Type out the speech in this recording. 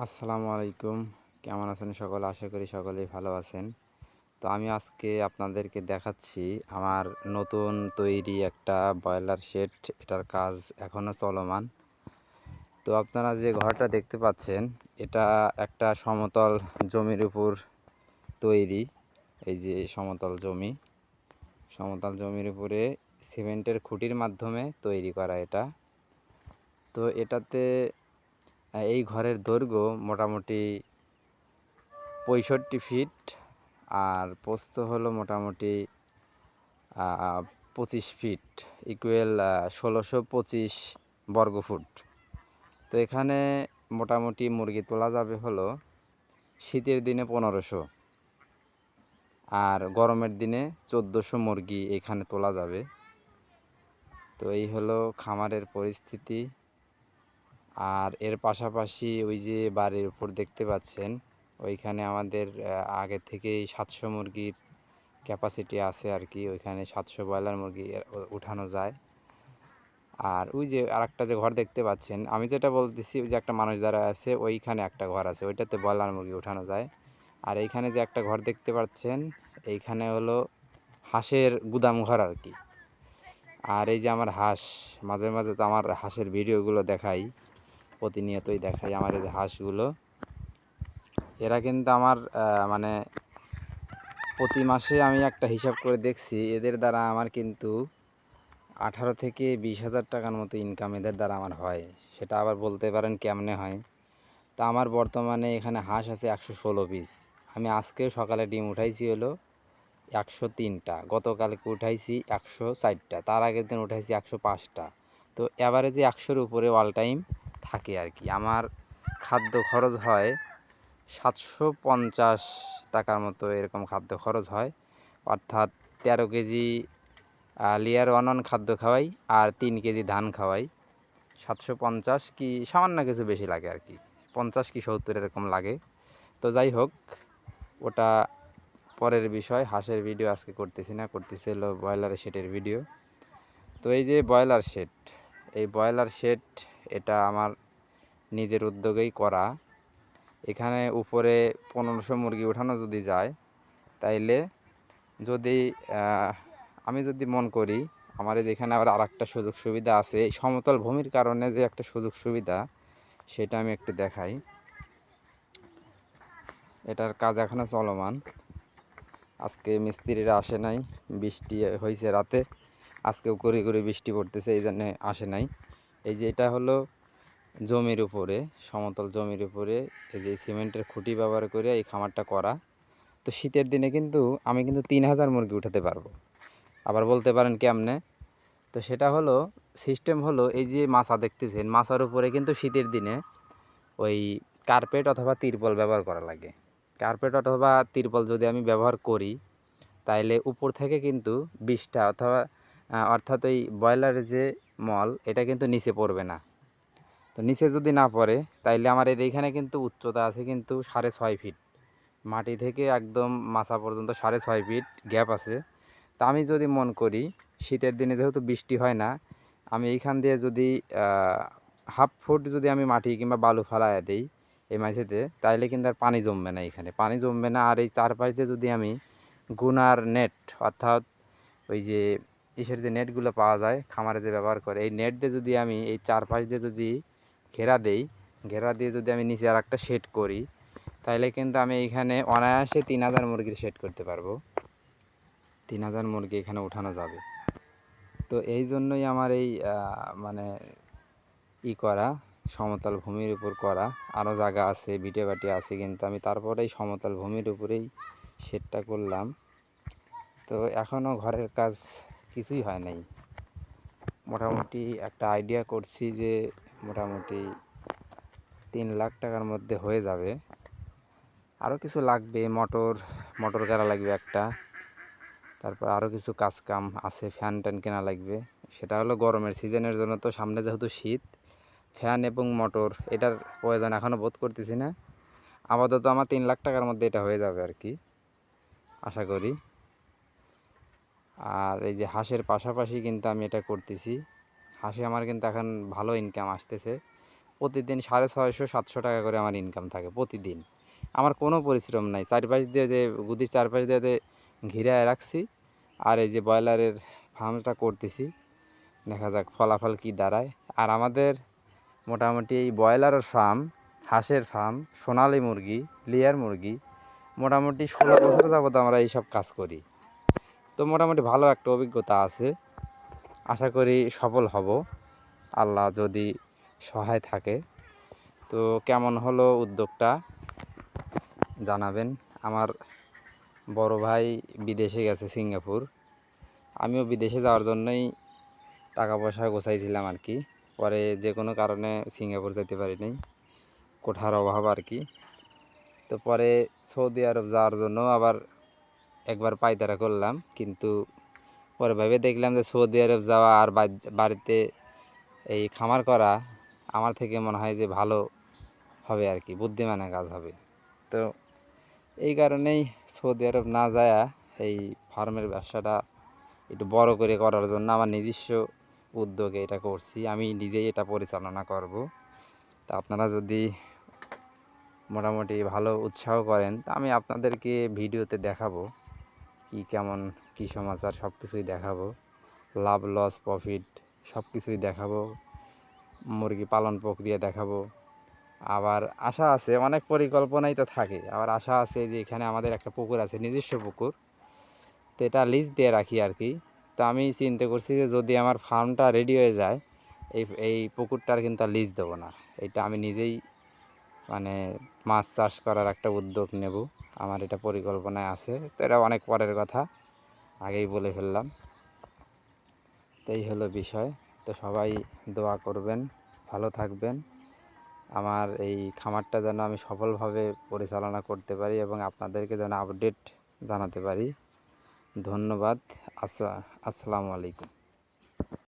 আসসালামু আলাইকুম। কেমন আছেন সকলে? আশা করি সকলেই ভালো আছেন। তো আমি আজকে আপনাদেরকে দেখাচ্ছি আমার নতুন তৈরি একটা ব্রয়লার শেড এটার কাজ এখনও চলমান। তো আপনারা যে ঘরটা দেখতে পাচ্ছেন, এটা একটা সমতল জমির উপর তৈরি। এই যে সমতল জমি। সমতল জমির উপরে সিমেন্টের খুঁটির মাধ্যমে তৈরি করা এটা। তো এটাতে এই ঘরের দৈর্ঘ্য মোটামুটি পঁয়ষট্টি ফিট আর প্রস্থ হলো মোটামুটি পঁচিশ ফিট ইকুয়াল ষোলোশো পঁচিশ বর্গফুট তো এখানে মোটামুটি মুরগি তোলা যাবে হলো শীতের দিনে পনেরোশো আর গরমের দিনে চোদ্দোশো মুরগি এখানে তোলা যাবে। তো এই হলো খামারের পরিস্থিতি। আর এর পাশাপাশি ওই যে বাড়ির উপর দেখতে পাচ্ছেন, ওইখানে আমাদের আগে থেকেই সাতশো মুরগির ক্যাপাসিটি আছে আর কি, ওইখানে সাতশো ব্রয়লার মুরগি উঠানো যায়। আর ওই যে আরেকটা যে ঘর দেখতে পাচ্ছেন, আমি যেটা বলতেছি ওই যে একটা মানুষ দ্বারা আছে, ওইখানে একটা ঘর আছে, ওইটাতে ব্রয়লার মুরগি উঠানো যায়। আর এইখানে যে একটা ঘর দেখতে পাচ্ছেন, এইখানে হলো হাঁসের গুদাম ঘর আর কি। আর এই যে আমার হাঁস, মাঝে মাঝে তো আমার হাঁসের ভিডিওগুলো দেখাই। প্রতিনিয়তই দেখাই আমার এই হাঁসগুলো। এরা কিন্তু আমার মানে প্রতি মাসে আমি একটা হিসাব করে দেখছি, এদের দ্বারা আমার কিন্তু আঠারো থেকে বিশ হাজার টাকার মতো ইনকাম এদের দ্বারা আমার হয়। সেটা আবার বলতে পারেন কেমনে হয়? তা আমার বর্তমানে এখানে হাঁস আছে একশো ষোলো পিস আমি আজকে সকালে ডিম উঠাইছি হলো একশো তিনটা, গতকালকে উঠাইছি একশো ষাটটা তার আগের দিন উঠাইছি একশো পাঁচটা। তো অ্যাভারেজে একশোর উপরে অল টাইম থাকে আর কি। আমার খাদ্য খরচ হয় সাতশো পঞ্চাশ টাকার মতো এরকম খাদ্য খরচ হয়। অর্থাৎ তেরো কেজি লেয়ার ওয়ান ওয়ান খাদ্য খাওয়াই আর তিন কেজি ধান খাওয়াই। সাতশো পঞ্চাশ কি সামান্য কিছু বেশি লাগে আর কি। পঞ্চাশ কি সত্তর এরকম লাগে। তো যাই হোক, ওটা পরের বিষয়। হাঁসের ভিডিও আজকে করতেছি না, করতেছি হলো ব্রয়লার শেডের ভিডিও তো এই যে ব্রয়লার শেড এই ব্রয়লার শেড এটা আমার নিজের উদ্যোগেই করা। এখানে উপরে পনেরোশো মুরগি উঠানো যদি যায়, তাইলে যদি আমি যদি মন করি, আমার এখানে আবার আরেকটা সুযোগ সুবিধা আছে, এই সমতল ভূমির কারণে যে একটা সুযোগ সুবিধা, সেটা আমি একটু দেখাই। এটার কাজ এখনও চলমান। আজকে মিস্ত্রিরা আসে নাই, বৃষ্টি হয়েছে রাতে। আজকেও করে করে বৃষ্টি পড়তেছে এই জন্যে আসে নাই। এই যে এটা হলো জমির উপরে, সমতল জমির উপরে এই যে সিমেন্টের খুঁটি ব্যবহার করে এই খামারটা করা। তো শীতের দিনে কিন্তু আমি কিন্তু তিন হাজার মুরগি উঠাতে পারব। আবার বলতে পারেন কেমনে? তো সেটা হলো সিস্টেম হলো এই যে মাছা দেখতেছেন, মাছার উপরে কিন্তু শীতের দিনে ওই কার্পেট অথবা তিরপল ব্যবহার করা লাগে। কার্পেট অথবা তিরপল যদি আমি ব্যবহার করি, তাইলে উপর থেকে কিন্তু বিষটা অথবা অর্থাৎ ওই ব্রয়লারের যে মল, এটা কিন্তু নিচে পড়বে না। তো নিচে যদি না পড়ে, তাইলে আমার এর এইখানে কিন্তু উচ্চতা আছে কিন্তু সাড়ে ছয় ফিট। মাটি থেকে একদম মাথা পর্যন্ত সাড়ে ছয় ফিট গ্যাপ আছে। তা আমি যদি মন করি, শীতের দিনে যেহেতু বৃষ্টি হয় না, আমি এইখান দিয়ে যদি হাফ ফুট যদি আমি মাটি কিংবা বালু ফালায় দিই এই মাঝেতে, তাইলে কিন্তু আর পানি জমবে না এখানে পানি জমবে না, আর এই চারপাশ দিয়ে যদি আমি গুনার নেট অর্থাৎ ওই যে ইসের যে নেটগুলো পাওয়া যায়, খামারে যে ব্যবহার করে, এই নেট দিয়ে যদি আমি এই চারপাশ দিয়ে যদি ঘেরা দেই, ঘেরা দিয়ে যদি আমি নিচে আর একটা শেড করি, তাহলে কিন্তু আমি এইখানে অনায়াসে তিন হাজার মুরগির শেড করতে পারব। তিন হাজার মুরগি এখানে উঠানো যাবে। তো এই জন্যই আমার এই মানে ই করা, সমতল ভূমির উপর করা আরও জায়গা আছে, ভিটে বাটি আছে কিন্তু আমি তারপরেই সমতল ভূমির উপরেই শেডটা করলাম। তো এখনও ঘরের কাজ কিছুই হয় নাই। মোটামুটি একটা আইডিয়া করছি যে মোটামুটি তিন লাখ টাকার মধ্যে হয়ে যাবে। আরও কিছু লাগবে মোটর মোটর কেনা লাগবে একটা। তারপর আরও কিছু কাজ কাম আছে ফ্যান ট্যান কেনা লাগবে। সেটা হলো গরমের সিজনের জন্য তো সামনে যেহেতু শীত ফ্যান এবং মোটর এটার প্রয়োজন এখনও বোধ করতেছি না। আপাতত আমার তিন লাখ টাকার মধ্যে এটা হয়ে যাবে আর কি। আশা করি। আর এই যে হাঁসের পাশাপাশি কিন্তু আমি এটা করতেছি। হাঁসে আমার কিন্তু এখন ভালো ইনকাম আসতেছে। প্রতিদিন সাড়ে ছয়শো, সাতশো টাকা করে আমার ইনকাম থাকে প্রতিদিন। আমার কোনো পরিশ্রম নাই। চারপাশ দিয়ে যে গুদির চারপাশ দিয়ে যে ঘিরে রাখছি আর এই যে ব্রয়লারের ফার্মটা করতেছি। দেখা যাক ফলাফল কি দাঁড়ায়। আর আমাদের মোটামুটি এই ব্রয়লারের ফার্ম হাঁসের ফার্ম সোনালি মুরগি, লেয়ার মুরগি মোটামুটি ষোলো বছর যাবত আমরা এইসব কাজ করি। তো মোটামুটি ভালো একটা অভিজ্ঞতা আছে। আশা করি সফল হব। আল্লাহ যদি সহায় থাকে। তো কেমন হলো উদ্যোগটা? জানাবেন। আমার বড় ভাই বিদেশে গেছে সিঙ্গাপুর। আমিও বিদেশে যাওয়ার জন্যই টাকা পয়সা গোছাইছিলাম আর কি। পরে যে কোনো কারণে সিঙ্গাপুর যেতে পারিনি। কোঠার অভাব আর কি। তো পরে সৌদি আরব যাওয়ার জন্য আবার একবার পায়তারা করলাম, কিন্তু পরে ভেবে দেখলাম যে সৌদি আরব যাওয়া আর বাড়িতে এই খামার করা আমার থেকে মনে হয় যে ভালো হবে আর কি, বুদ্ধিমানের কাজ হবে। তো এই কারণেই সৌদি আরব না যায়া এই ফার্মের ব্যবসাটা একটু বড় করে করার জন্য আমার নিজস্ব উদ্যোগে এটা করছি। আমি নিজেই এটা পরিচালনা করব। তা আপনারা যদি মোটামুটি ভালো উৎসাহ করেন, তা আমি আপনাদেরকে ভিডিওতে দেখাবো। কি কেমন, কি সমাচার সব কিছুই দেখাবো। লাভ, লস, প্রফিট সব কিছুই দেখাবো। মুরগি পালন প্রক্রিয়া দেখাবো। আবার আশা আছে, অনেক পরিকল্পনাই তো থাকে। আবার আশা আছে যে এখানে আমাদের একটা পুকুর আছে, নিজস্ব পুকুর। তো এটা লিজ দিয়ে রাখি আর কি। তো আমি চিন্তা করছি যে যদি আমার ফার্মটা রেডি হয়ে যায়, এই এই পুকুরটার কিন্তু লিজ দেবো না। এটা আমি নিজেই মানে মাছ চাষ করার একটা উদ্যোগ নেব। আমার এটা পরিকল্পনায় আছে। তো এটা অনেক পরের কথা। আগেই বলে ফেললাম। তো এই হলো বিষয়। তো সবাই দোয়া করবেন, ভালো থাকবেন। আমার এই খামারটা যেন আমি সফলভাবে পরিচালনা করতে পারি এবং আপনাদেরকে যেন আপডেট জানাতে পারি। ধন্যবাদ। আসা আসসালামু আলাইকুম।